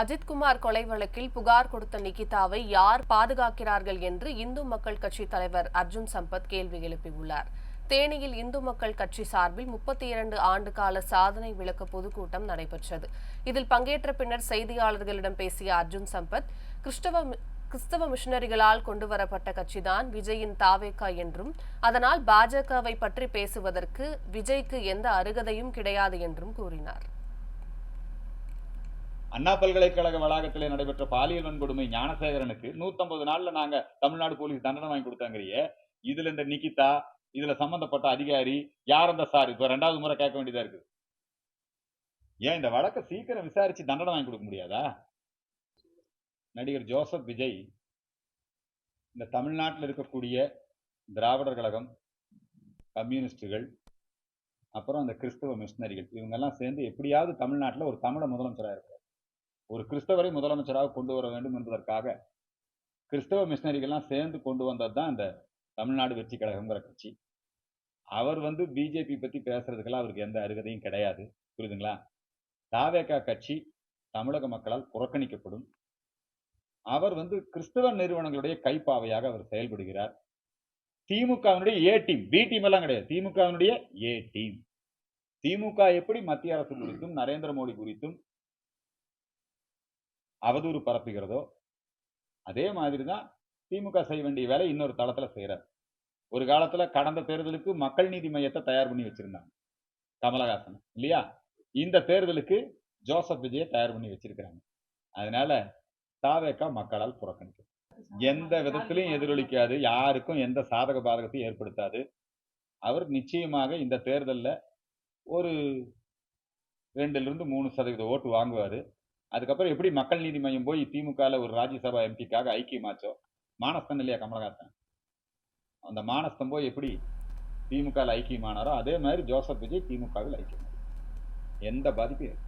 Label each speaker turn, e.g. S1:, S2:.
S1: அஜித்குமார் கொலை வழக்கில் புகார் கொடுத்த நிகிதாவை யார் பாதுகாக்கிறார்கள் என்று இந்து மக்கள் கட்சி தலைவர் அர்ஜுன் சம்பத் கேள்வி எழுப்பியுள்ளார். தேனியில் இந்து மக்கள் கட்சி சார்பில் முப்பத்தி இரண்டு ஆண்டு கால சாதனை விளக்க பொதுக்கூட்டம் நடைபெற்றது. இதில் பங்கேற்ற பின்னர் செய்தியாளர்களிடம் பேசிய அர்ஜுன் சம்பத் கிறிஸ்தவ கிறிஸ்தவ மிஷனரிகளால் கொண்டுவரப்பட்ட கட்சிதான் விஜயின் தாவேகா என்றும் அதனால் பாஜகவை பற்றி பேசுவதற்கு விஜய்க்கு எந்த அருகதையும் கிடையாது என்றும் கூறினார்.
S2: அண்ணா பல்கலைக்கழக வளாகத்தில் நடைபெற்ற பாலியல் வன்கொடுமை ஞானசேகரனுக்கு 150 நாள்ல நாங்க தமிழ்நாடு போலீஸ் தண்டனை வாங்கி கொடுத்தாங்கறியே இதுல இந்த நிகிதா இதுல சம்பந்தப்பட்ட அதிகாரி யார் அந்த சார்? இப்ப ரெண்டாவது முறை கேட்க வேண்டியதா இருக்கு ஏன் இந்த வழக்கை சீக்கிரம் விசாரிச்சு தண்டனை வாங்கி கொடுக்க முடியாதா? நடிகர் ஜோசப் விஜய் இந்த தமிழ்நாட்டில் இருக்கக்கூடிய திராவிடர் கழகம் கம்யூனிஸ்டுகள் அப்புறம் அந்த கிறிஸ்தவ மிஷினரிகள் இவங்கெல்லாம் சேர்ந்து எப்படியாவது தமிழ்நாட்டில் ஒரு தமிழ முதலமைச்சராக இருக்கார் ஒரு கிறிஸ்தவரை முதலமைச்சராக கொண்டு வர வேண்டும் என்பதற்காக கிறிஸ்தவ மிஷினரிகள்லாம் சேர்ந்து கொண்டு வந்தது தான் இந்த தமிழ்நாடு வெற்றி கழகங்கிற கட்சி. அவர் வந்து பிஜேபி பத்தி பேசுறதுக்கெல்லாம் அவருக்கு எந்த அருகதையும் கிடையாது. புரியுதுங்களா? தாவேகா கட்சி தமிழக மக்களால் புறக்கணிக்கப்படும். அவர் வந்து கிறிஸ்தவ நிறுவனங்களுடைய கைப்பாவையாக அவர் செயல்படுகிறார். திமுகவினுடைய ஏ டீம் பி டீம் எல்லாம் கிடையாது. திமுகவினுடைய ஏ டீம் திமுக எப்படி மத்திய அரசு குறித்தும் நரேந்திர மோடி குறித்தும் அவதூறு பரப்புகிறதோ அதே மாதிரி தான் திமுக செய்ய வேண்டிய வேலை இன்னொரு தளத்தில் செய்கிறார் ஒரு காலத்தில் கடந்த தேர்தலுக்கு மக்கள் நீதி மையத்தை தயார் பண்ணி வச்சுருந்தாங்க கமலஹாசன் இல்லையா? இந்த தேர்தலுக்கு ஜோசப் விஜயை தயார் பண்ணி வச்சிருக்கிறாங்க. அதனால தாவேக்கா மக்களால் புறக்கணிக்கும் எந்த விதத்திலையும் எதிரொலிக்காது யாருக்கும் எந்த சாதக பாதகத்தையும் ஏற்படுத்தாது. அவர் நிச்சயமாக இந்த தேர்தலில் ஒரு ரெண்டுலேருந்து மூணு சதவீத ஓட்டு வாங்குவார். அதுக்கப்புறம் எப்படி மக்கள் நீதி மையம் போய் திமுகவில் ஒரு ராஜ்யசபா எம்பிக்காக ஐக்கியமாச்சோ? மானஸ்தன் இல்லையா கமலஹாசன்? அந்த மானஸ்தம் போய் எப்படி திமுகவில் ஐக்கியமானாரோ அதே மாதிரி ஜோசப் விஜய் திமுகவில் ஐக்கியமானார். எந்த பாதிப்பும் இல்லை.